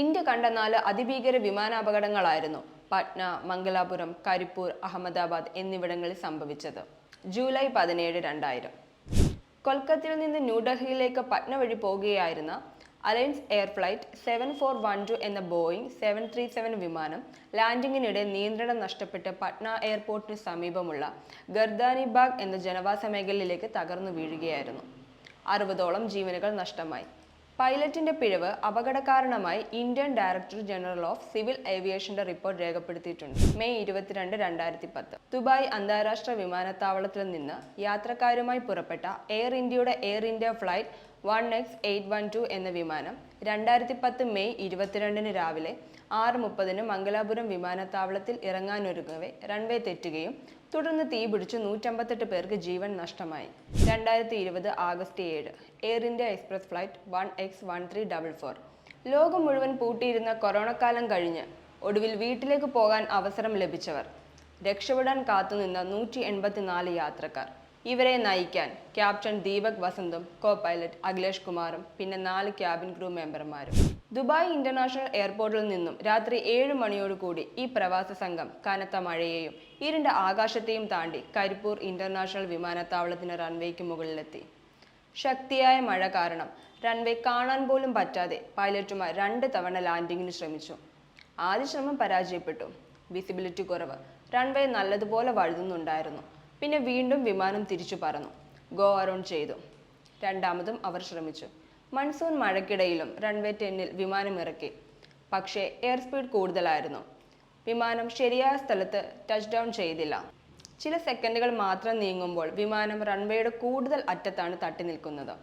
India കണ്ട നാല് അതിഭീകര വിമാനാപകടങ്ങളായിരുന്നു പട്ന മംഗലാപുരം കരിപ്പൂർ അഹമ്മദാബാദ് എന്നിവിടങ്ങളിൽ സംഭവിച്ചത്. ജൂലൈ പതിനേഴ് രണ്ടായിരം. കൊൽക്കത്തയിൽ നിന്ന് ന്യൂഡൽഹിയിലേക്ക് പട്ന വഴി പോകുകയായിരുന്ന Alliance Air flight seven four one two എന്ന ബോയിങ് സെവൻ ത്രീ സെവൻ വിമാനം ലാൻഡിങ്ങിനിടെ നിയന്ത്രണം നഷ്ടപ്പെട്ട് പട്ന എയർപോർട്ടിന് സമീപമുള്ള ഗർദാനിബാഗ് എന്ന ജനവാസ മേഖലയിലേക്ക് തകർന്നു വീഴുകയായിരുന്നു. അറുപതോളം ജീവനുകൾ നഷ്ടമായി. പൈലറ്റിന്റെ പിഴവ് അപകടകാരണമായി Indian director general of civil ഏവിയേഷന്റെ report രേഖപ്പെടുത്തിയിട്ടുണ്ട്. മെയ് ഇരുപത്തിരണ്ട് രണ്ടായിരത്തി പത്ത് ദുബായ് അന്താരാഷ്ട്ര വിമാനത്താവളത്തിൽ നിന്ന് യാത്രക്കാരുമായി പുറപ്പെട്ട എയർ ഇന്ത്യയുടെ Air India flight one X eight one two എന്ന വിമാനം രണ്ടായിരത്തി പത്ത് മെയ് ഇരുപത്തിരണ്ടിന് രാവിലെ ആറ് മുപ്പതിന് മംഗലാപുരം വിമാനത്താവളത്തിൽ ഇറങ്ങാനൊരുങ്ങവെ റൺവേ തെറ്റുകയും തുടർന്ന് തീപിടിച്ച് നൂറ്റമ്പത്തെട്ട് പേർക്ക് ജീവൻ നഷ്ടമായി. രണ്ടായിരത്തി ഇരുപത് ആഗസ്റ്റ് ഏഴ് Air India Express flight one X one three double four. ലോകം മുഴുവൻ പൂട്ടിയിരുന്ന കൊറോണ കാലം കഴിഞ്ഞ് ഒടുവിൽ വീട്ടിലേക്ക് പോകാൻ അവസരം ലഭിച്ചവർ. രക്ഷപ്പെടാൻ കാത്തുനിന്ന നൂറ്റി എൺപത്തിനാല് യാത്രക്കാർ. ഇവരെ നയിക്കാൻ ക്യാപ്റ്റൻ ദീപക് വസന്തും കോ പൈലറ്റ് അഖിലേഷ് കുമാറും പിന്നെ നാല് ക്യാബിൻ ക്രൂ മെമ്പർമാരും. ദുബായ് ഇന്റർനാഷണൽ എയർപോർട്ടിൽ നിന്നും രാത്രി ഏഴ് മണിയോടുകൂടി ഈ പ്രവാസ സംഘം കനത്ത മഴയെയും ഇരുണ്ട ആകാശത്തെയും താണ്ടി കരിപ്പൂർ ഇന്റർനാഷണൽ വിമാനത്താവളത്തിന് റൺവേക്ക് മുകളിലെത്തി. ശക്തിയായ മഴ കാരണം റൺവേ കാണാൻ പോലും പറ്റാതെ പൈലറ്റുമാർ രണ്ട് തവണ ലാൻഡിങ്ങിന് ശ്രമിച്ചു. ആദ്യ ശ്രമം പരാജയപ്പെട്ടു. വിസിബിലിറ്റി കുറവ്. റൺവേ നല്ലതുപോലെ വഴുതുന്നുണ്ടായിരുന്നു. പിന്നെ വീണ്ടും വിമാനം തിരിച്ചു പറന്നു. ഗോ അറൗണ്ട് ചെയ്തു. രണ്ടാമതും അവർ ശ്രമിച്ചു. മൺസൂൺ മഴയ്ക്കിടയിലും റൺവേ ടെന്നിൽ വിമാനം ഇറക്കി. പക്ഷേ എയർ സ്പീഡ് കൂടുതലായിരുന്നു. വിമാനം ശരിയായ സ്ഥലത്ത് ടച്ച് ഡൗൺ ചെയ്തില്ല. ചില സെക്കൻഡുകൾ മാത്രം നീങ്ങുമ്പോൾ വിമാനം റൺവേയുടെ കൂടുതൽ അറ്റത്താണ് തട്ടി നിൽക്കുന്നത്.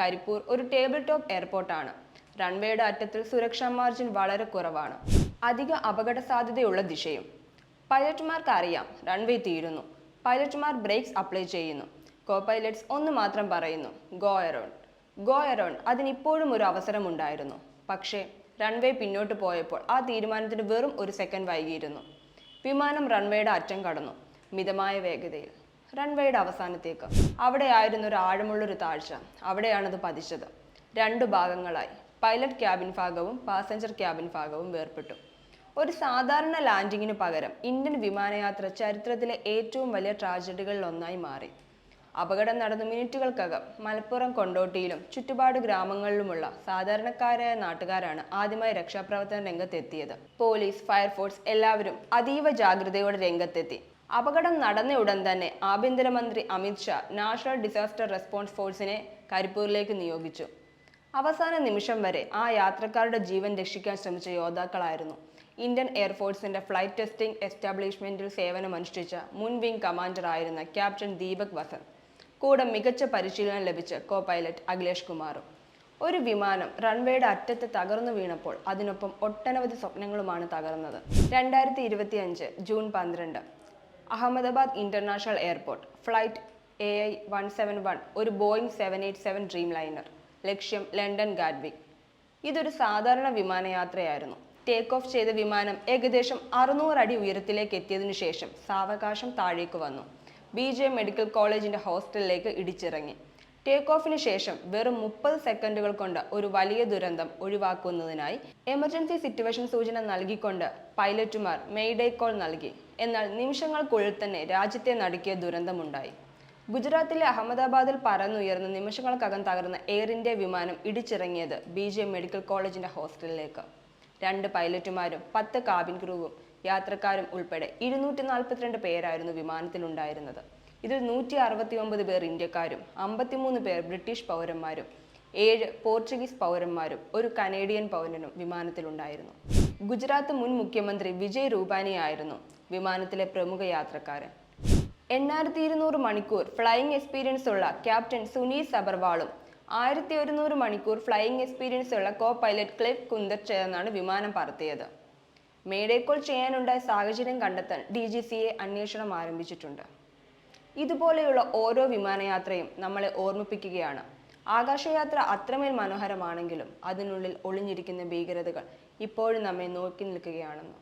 കരിപ്പൂർ ഒരു ടേബിൾ ടോപ്പ് എയർപോർട്ടാണ് റൺവേയുടെ അറ്റത്തിൽ സുരക്ഷാ മാർജിൻ വളരെ കുറവാണ്. അധിക അപകട സാധ്യതയുള്ള ദിശയും. പൈലറ്റുമാർക്ക് അറിയാം റൺവേ തീരുന്നു. പൈലറ്റുമാർ ബ്രേക്സ് അപ്ലൈ ചെയ്യുന്നു. കോ പൈലറ്റ്സ് ഒന്ന് മാത്രം പറയുന്നു ഗോ എറോൺ ഗോ എറോൺ അതിനിപ്പോഴും ഒരു അവസരമുണ്ടായിരുന്നു. പക്ഷേ റൺവേ പിന്നോട്ട് പോയപ്പോൾ ആ തീരുമാനത്തിന് വെറും ഒരു സെക്കൻഡ് വൈകിയിരുന്നു. വിമാനം റൺവേയുടെ അറ്റം കടന്നു മിതമായ വേഗതയിൽ. റൺവേയുടെ അവസാനത്തേക്ക്. അവിടെയായിരുന്നു ഒരു ആഴമുള്ളൊരു താഴ്ച. അവിടെയാണത് പതിച്ചത്. രണ്ട് ഭാഗങ്ങളായി. പൈലറ്റ് ക്യാബിൻ ഭാഗവും പാസഞ്ചർ ക്യാബിൻ ഭാഗവും വേർപെട്ടു ഒരു സാധാരണ ലാൻഡിങ്ങിന് പകരം ഇന്ത്യൻ വിമാനയാത്ര ചരിത്രത്തിലെ ഏറ്റവും വലിയ ട്രാജഡികളിൽ ഒന്നായി മാറി. അപകടം നടന്ന മിനിറ്റുകൾക്കകം മലപ്പുറം കൊണ്ടോട്ടിയിലും ചുറ്റുപാട് ഗ്രാമങ്ങളിലുമുള്ള സാധാരണക്കാരായ നാട്ടുകാരാണ് ആദ്യമായി രക്ഷാപ്രവർത്തന രംഗത്തെത്തിയത്. പോലീസ് ഫയർഫോഴ്സ് എല്ലാവരും അതീവ ജാഗ്രതയോടെ രംഗത്തെത്തി. അപകടം നടന്ന ഉടൻ തന്നെ ആഭ്യന്തരമന്ത്രി അമിത്ഷാ നാഷണൽ ഡിസാസ്റ്റർ റെസ്പോൺസ് ഫോഴ്സിനെ കരിപ്പൂരിലേക്ക് നിയോഗിച്ചു. അവസാന നിമിഷം വരെ ആ യാത്രക്കാരുടെ ജീവൻ രക്ഷിക്കാൻ ശ്രമിച്ച യോദ്ധാക്കളായിരുന്നു. ഇന്ത്യൻ എയർഫോഴ്സിന്റെ ഫ്ലൈറ്റ് ടെസ്റ്റിംഗ് എസ്റ്റാബ്ലിഷ്മെന്റിൽ സേവനമനുഷ്ഠിച്ച മുൻ വിംഗ് കമാൻഡർ ആയിരുന്ന ക്യാപ്റ്റൻ ദീപക് വസന്ത്. കൂടെ മികച്ച പരിശീലനം ലഭിച്ച കോ പൈലറ്റ് അഖിലേഷ് കുമാറും. ഒരു വിമാനം റൺവേയുടെ അറ്റത്ത് തകർന്നു വീണപ്പോൾ അതിനൊപ്പം ഒട്ടനവധി സ്വപ്നങ്ങളുമാണ് തകർന്നത്. രണ്ടായിരത്തി ഇരുപത്തി അഞ്ച് ജൂൺ പന്ത്രണ്ട് Ahmedabad international airport flight A I one seven one ഒരു Boeing seven eight seven Dreamliner. ലക്ഷ്യം ലണ്ടൻ ഗാഡ്വിക്. ഇതൊരു സാധാരണ വിമാനയാത്രയായിരുന്നു. ടേക്ക് ഓഫ് ചെയ്ത വിമാനം ഏകദേശം അറുന്നൂറ് അടി ഉയരത്തിലേക്ക് എത്തിയതിനു ശേഷം സാവകാശം താഴേക്ക് വന്നു. ബി ജെ മെഡിക്കൽ കോളേജിന്റെ ഹോസ്റ്റലിലേക്ക് ഇടിച്ചിറങ്ങി. ടേക്ക് ഓഫിന് ശേഷം വെറും മുപ്പത് സെക്കൻഡുകൾ കൊണ്ട് ഒരു വലിയ ദുരന്തം ഒഴിവാക്കുന്നതിനായി എമർജൻസി സിറ്റുവേഷൻ സൂചന നൽകിക്കൊണ്ട് പൈലറ്റുമാർ മെയ്ഡേ കോൾ നൽകി. എന്നാൽ നിമിഷങ്ങൾക്കുള്ളിൽ തന്നെ രാജ്യത്തെ നടുക്കിയ ദുരന്തമുണ്ടായി. ഗുജറാത്തിലെ അഹമ്മദാബാദിൽ പറന്നുയർന്ന നിമിഷങ്ങൾക്കകം തകർന്ന എയർ ഇന്ത്യ വിമാനം ഇടിച്ചിറങ്ങിയത് ബി മെഡിക്കൽ കോളേജിന്റെ ഹോസ്റ്റലിലേക്ക്. രണ്ട് പൈലറ്റുമാരും പത്ത് കാബിൻ ക്രൂവും യാത്രക്കാരും ഉൾപ്പെടെ ഇരുന്നൂറ്റി നാൽപ്പത്തിരണ്ട് പേരായിരുന്നു വിമാനത്തിലുണ്ടായിരുന്നത്. ഇതിൽ നൂറ്റി അറുപത്തി ഒമ്പത് പേർ ഇന്ത്യക്കാരും അമ്പത്തിമൂന്ന് പേർ ബ്രിട്ടീഷ് പൗരന്മാരും ഏഴ് പോർച്ചുഗീസ് പൗരന്മാരും ഒരു കനേഡിയൻ പൗരനും വിമാനത്തിലുണ്ടായിരുന്നു. ഗുജറാത്ത് മുൻ മുഖ്യമന്ത്രി വിജയ് രൂപാനിയായിരുന്നു വിമാനത്തിലെ പ്രമുഖ യാത്രക്കാരൻ. എണ്ണായിരത്തി ഇരുന്നൂറ് മണിക്കൂർ ഫ്ലൈയിങ് എക്സ്പീരിയൻസ് ഉള്ള ക്യാപ്റ്റൻ സുനീൽ സബർവാളും ആയിരത്തി ഒരുന്നൂറ് മണിക്കൂർ ഫ്ലൈയിങ് എക്സ്പീരിയൻസ് ഉള്ള കോ പൈലറ്റ് ക്ലിഫ് കുന്ദർ ചേർന്നാണ് വിമാനം പറത്തിയത്. മേഡേക്കോൾ ചെയ്യാനുണ്ടായ സാഹചര്യം കണ്ടെത്താൻ ഡി ജി സി എ അന്വേഷണം ആരംഭിച്ചിട്ടുണ്ട്. ഇതുപോലെയുള്ള ഓരോ വിമാനയാത്രയും നമ്മളെ ഓർമ്മിപ്പിക്കുകയാണ്. ആകാശയാത്ര അത്രമേൽ മനോഹരമാണെങ്കിലും അതിനുള്ളിൽ ഒളിഞ്ഞിരിക്കുന്ന ഭീകരതകൾ ഇപ്പോഴും നമ്മെ നോക്കി നിൽക്കുകയാണെന്ന്.